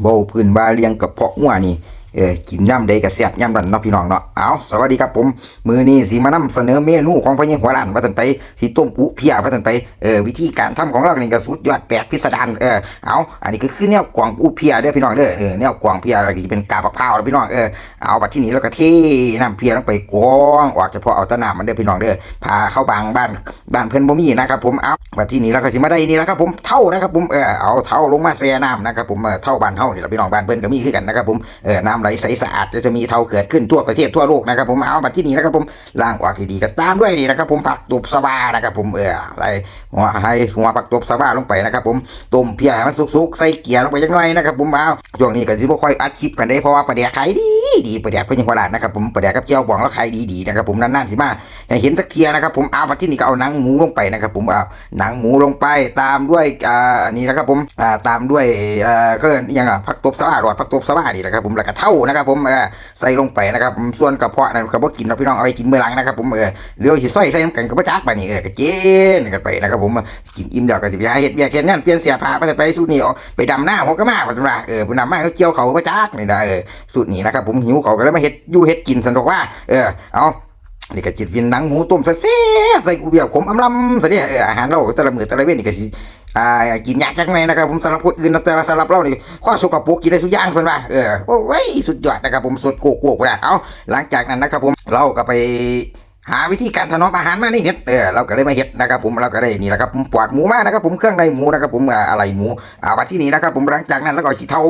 เบาพื้นบาเลียงกับเพาะงัวนี่ เออกินย่ำใดก็แซ่บย่ำนั้นเนาะพี่น้องเนาะเอาสวัสดีครับผมมือนี้สิมานำเสนอเมนูของพ่อใหญ่หัวล้านว่าซั่นไปสิต้มอุเพียว่าซั่นไปเออวิธีการทำของเรานี่ก็สุดยอดแปลกพิสดารเออเอาอันนี้ก็คือแนวกวางอุเพียเด้อพี่น้องเด้อเออแนวกวางเพียที่เป็นกาบมะพร้าวเด้อพี่น้องเออเอาบัดที่นี้แล้วก็เทน้ำเพียลงไปกรองออกเฉพาะเอาตะน้ำมันเด้อพี่น้องเด้อพาเข้าบางบ้านบ้านเพิ่นบ่มีนะครับผมเอาบัดที่นี้แล้วก็สิมาได้นี่แล้วครับผมเท่านะครับผมเออเอาเท่าลงมาแช่น้ำนะครับผมเออเท่าบ้านเฮานี่แหละพี่น้องบ้านเพิ่นก็มีคือกันนะครับผมเออน้ำไหลใสสะอาดจะมีเท่าเกิดขึ้นทั่วประเทศทั่วโลกนะครับผมเอาบัดที่นี้นะครับผมล้างออกดีๆก็ตามด้วยนี่นะครับผมผักตบสวานะครับผมเอออะไรหัวให้หัวผักตบสวาลงไปนะครับผมต้มเพียให้มันสุกๆใส่เกียร์ลงไปจักหน่อยนะครับผมเอาช่วงนี้ก็สิบ่ค่อยอัดคลิปกันได้เพราะว่าประเดี๋ยวขายดีดีประเดี๋ยวเพิ่นยังบ่ล้านนะครับผมประเดี๋ยวกับเจียวบองแล้วขายดีๆนะครับผมนานๆสิมาเห็นสักเทียนะครับผมเอาบัดที่นี้ก็เอาหนังหมูลงไปนะครับผมเอาหนังหมูลงไปตามด้วยอ่านนี้นะครับผมอ่าตามด้วยเอ่อก็ยังอะผักตบสวาหรอดผักตบสวานี่นะครับผมแล้วก็เท่านะครับผมเออใส่ลงไปนะครับส่วนกระเพาะนั่นก็บ่กินนะพี่น้องเอาไปกินเมื้อหลังนะครับผมเออหรือว่าสิซอยใส่น้ำกันก็บ่จักไปนี่เออก็เจนกันไปนะครับผมกินอิ่มแล้วก็สิไปหาเฮ็ดเวียเฮ็ดงานเปลี่ยนเสียผ้าไปไปสูตรนี้เอาไปดำหน้าหัวก็มาว่าซั่นว่าเออไปดำหน้าเขาเกี่ยวเขาก็บ่จักนี่นะเออสูตรนี้นะครับผมหิวเขาก็เลยมาเฮ็ดอยู่เฮ็ดกินซั่นดอกว่าเออเอานี่ก็จิตวินหนังหมูต้มแซ่บใส่กูเบียวขมอำลำซะเนี่ยอออาหารเราแต่ละมื้อแต่ละเว้นนี่ก็สิ อ่ากินยากจังไงนะครับผมสำหรับคนอื่นนะแต่ว่าสำหรับเรานี่ข้อสกปรกกินได้สุดย่างเป็นว่าเออโอ้ยสุดยอดนะครับผมสดโกโก้ไปนะเอาหลังจากนั้นนะครับผมเราก็ไป หาวิธีการถนอมอาหารมาในเน็ตเออเราก็เลยมาเฮ็ดนะครับผมเราก็ได้นี่แหละครับผมปอดหมูมานะครับผมเครื่องในหมูนะครับผมอะไรหมูอ่าวันที่นี้นะครับผมหลังจากนั้นแล้วก็ขี้เทา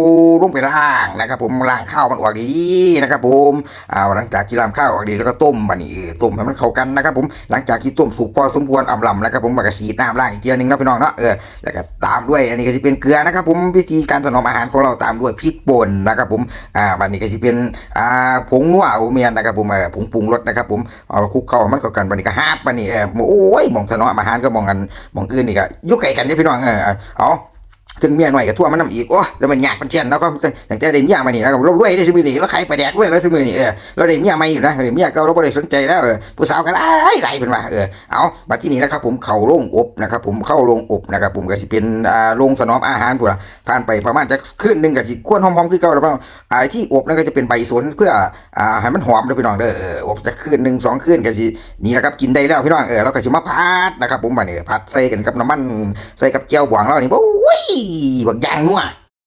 ลงไปล้างนะครับผมล้างข้าวมันออกดีๆนะครับผมอ่าหลังจากที่ล้างข้าวออกดีแล้วก็ต้มบัดนี้ต้มให้มันเข้ากันนะครับผมหลังจากที่ต้มสุกพอสมควรอ่ำลำนะครับผมก็สีดน้ำล้างอีกเทียหนึงนะพี่น้องเนาะเออแล้วก็ตามด้วยอันนี้ก็จะเป็นเกลือนะครับผมวิธีการถนอมอาหารของเราตามด้วยพริกป่นนะครับผมอ่าวันนี้ก็จะเป็นอ่าผงนัวโอเมียนนะครับผมเออผงปรุงรสนะครับผมเอาคลุกเข้ามันเข้ากันบันนี้ก็ฮาบวันนี้เออโอ้ยมองสนอมอาหารก็มองกันมองอื่นนี่ก็อยุ่ไก่กันเนี่ยพี่น้องเออเอา ถึงเมียหน่อยก็ทั่วมันน้ำอีกโอ้แล้วมันยากมันเช่นแล้วก็อย่างแต่ได้เมียมานี่นะครับเรารวยได้สมือนี่แล้วขายปลาแดกด้วยแล้วสมือนี่เออเราได้เมียใหม่อยู่นะเมียก่าเราไม่ได้สนใจแล้วเออผู้สาวกันไล่ไล่เป็นว่าเออเอามาที่นี่นะครับผมเข้าโรงอบนะครับผมเข้าโรงอบนะครับผมก็สิเป็นอ่าโรงสนอมอาหารพุ่นล่ะผ่านไปประมาณจะคืนหนึ่งก็สิควรหอมๆคือเก่าแล้วเปล่าอ่าที่อบนั่นก็จะเป็นใบสนเพื่ออ่าให้มันหอมเด้อพี่น้องเด้ออบจะคืนหนึ่งสองคืนก็สินี่นะครับกินได้แล้วพี่น้องเออเราก็สิมาผัดนะครับผมบัดนี้ผัดใส่กันกับน้ำมันใส่กับแก้วบวงเรานี่โอ้ยบักอย่างนัว